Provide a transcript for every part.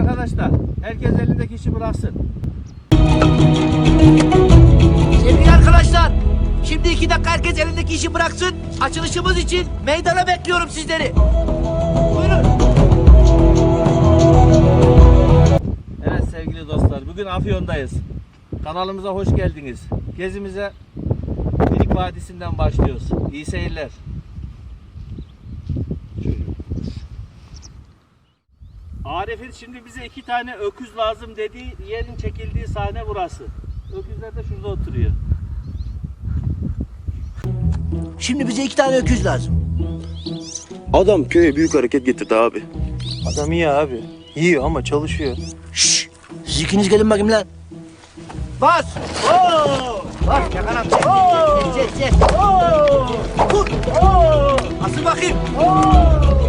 arkadaşlar. Herkes elindeki işi bıraksın. Sevgili arkadaşlar, şimdi iki dakika herkes elindeki işi bıraksın. Açılışımız için meydana bekliyorum sizleri. Buyurun. Evet sevgili dostlar. Bugün Afyon'dayız. Kanalımıza hoş geldiniz. Gezimize Birik Vadisi'nden başlıyoruz. İyi seyirler. Arif'in şimdi bize iki tane öküz lazım dediği yerin çekildiği sahne burası. Öküzler de şurada oturuyor. Şimdi bize iki tane öküz lazım. Adam köye büyük hareket getirdi abi. Adam iyi abi. Yiyor ama çalışıyor. Şşş! Siz ikiniz gelin bakayım lan. Bas! Oo! Bas yakanam ses, ses, ses, ses. Oo! Dur! Oo! Asıl bakayım. Hadi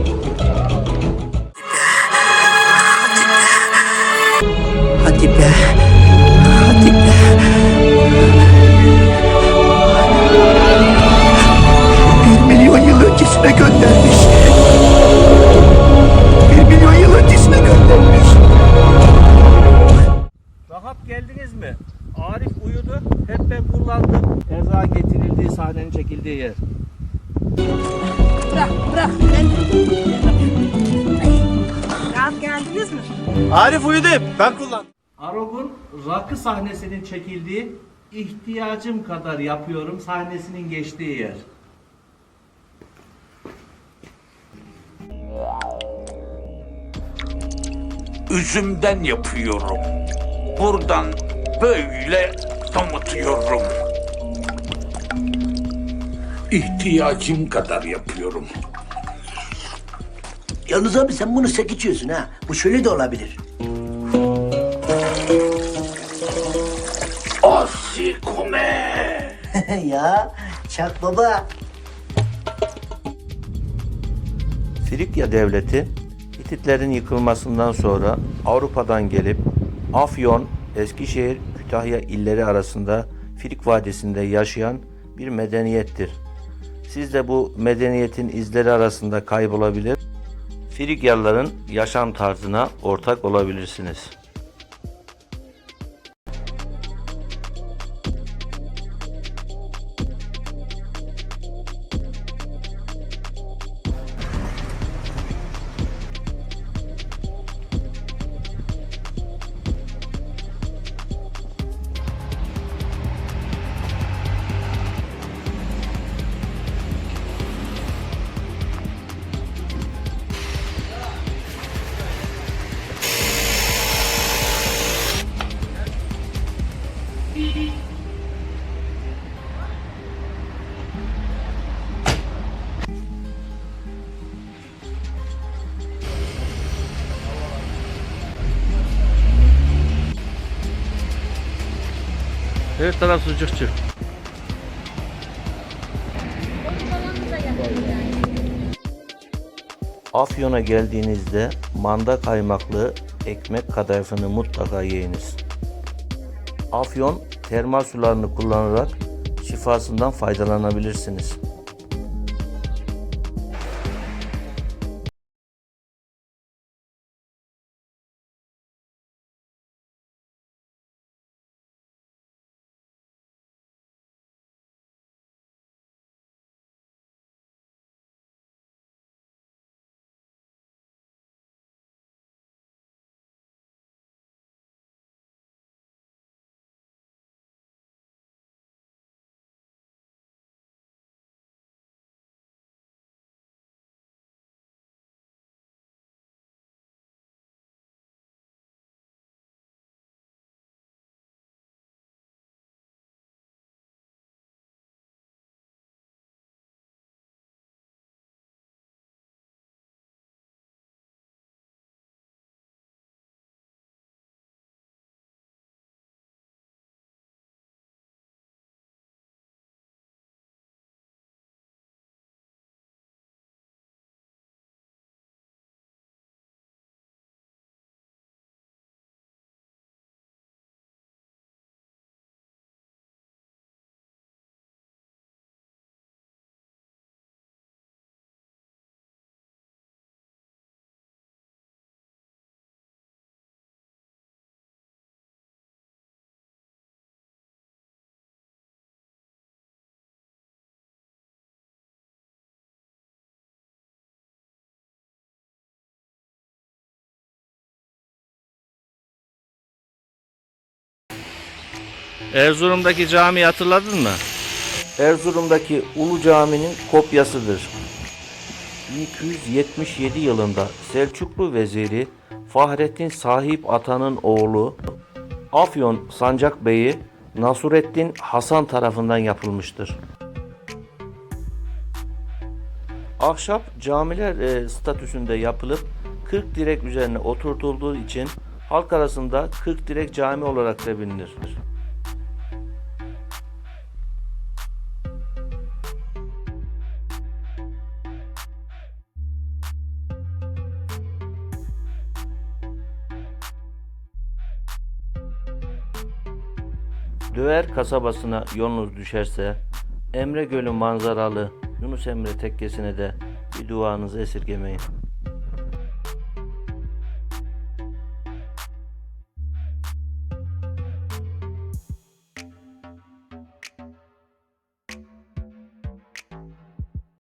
getirildiği sahnenin çekildiği yer. Bırak, bırak. Rahat geldiniz mi? Arif uyudu. Ben kullandım. Arog'un rakı sahnesinin çekildiği ihtiyacım kadar yapıyorum sahnesinin geçtiği yer. üzümden yapıyorum. Buradan böyle damıtıyorum. İhtiyacım kadar yapıyorum. Yalnız abi sen bunu sek içiyorsun ha. Bu şöyle de olabilir. Asikome. ya Çak baba. Frikya devleti Hititlerin yıkılmasından sonra Avrupa'dan gelip Afyon, Eskişehir, Kütahya illeri arasında Frik Vadisi'nde yaşayan bir medeniyettir. Siz de bu medeniyetin izleri arasında kaybolabilir, Frikyalıların yaşam tarzına ortak olabilirsiniz. Her taraf sucukçu. Afyon'a geldiğinizde manda kaymaklı ekmek kadayıfını mutlaka yiyiniz. Afyon termal sularını kullanarak şifasından faydalanabilirsiniz. Erzurum'daki camiyi hatırladın mı? Erzurum'daki Ulu Cami'nin kopyasıdır. 1277 yılında Selçuklu veziri Fahrettin Sahip Atan'ın oğlu Afyon Sancak Bey'i Nasureddin Hasan tarafından yapılmıştır. Ahşap camiler e, statüsünde yapılıp 40 direk üzerine oturtulduğu için halk arasında 40 direk cami olarak da bilinir. Döver kasabasına yolunuz düşerse Emre Gölü manzaralı Yunus Emre tekkesine de bir duanızı esirgemeyin.